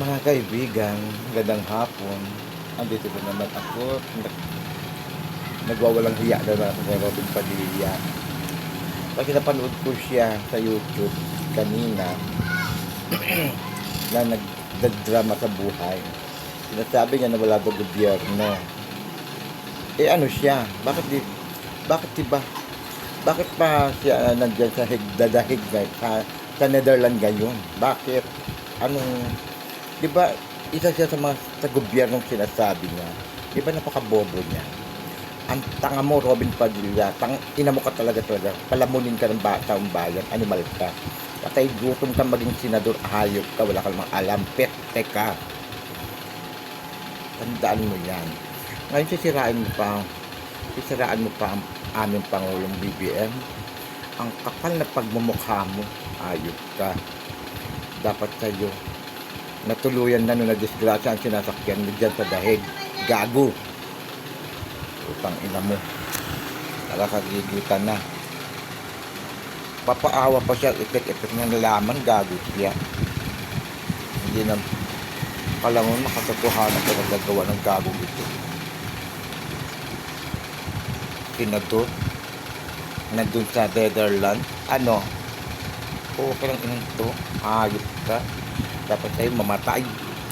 Mga kaibigan, gandang hapon. Andito na naman ako. Nag- Nagwawalang hiya na na ako kay Robin Padilla. Kasi napanood ko siya sa YouTube kanina na nagdrama sa buhay. Sinasabi niya na wala daw gobyerno. Eh ano siya? Bakit di, bakit di ba? Bakit pa siya nandyan sa higdadahig sa, sa Netherlands ngayon? Bakit? Anong di ba, isa siya sa mga sa gobyernong sinasabi niya. Di ba napakabobo niya? Ang tanga mo, Robin Padilla, tang ina mo ka talaga talaga. Palamunin ka ng bata ang bayan, animal ka. Patay gutom ka maging senador, hayop ka, wala ka namang alam, pete ka. Tandaan mo yan. Ngayon sisirain mo pa, sisiraan mo pa ang aming Pangulong BBM. Ang kapal na pagmumukha mo, hayop ka. Dapat sa'yo, natuluyan na nung na-disgrasya ang sinasakyan mo dyan sa dahig. Gago. Utang ina mo. Nakakagigitan na. Papaawa pa siya, itik-itik na nalaman, gago siya. Hindi na kalangon makatotohanan ka nagagawa ng gago ito. Senador, nandun sa Netherlands, ano, okay lang inang to, ayot ka, dapat sa'yo mamatay.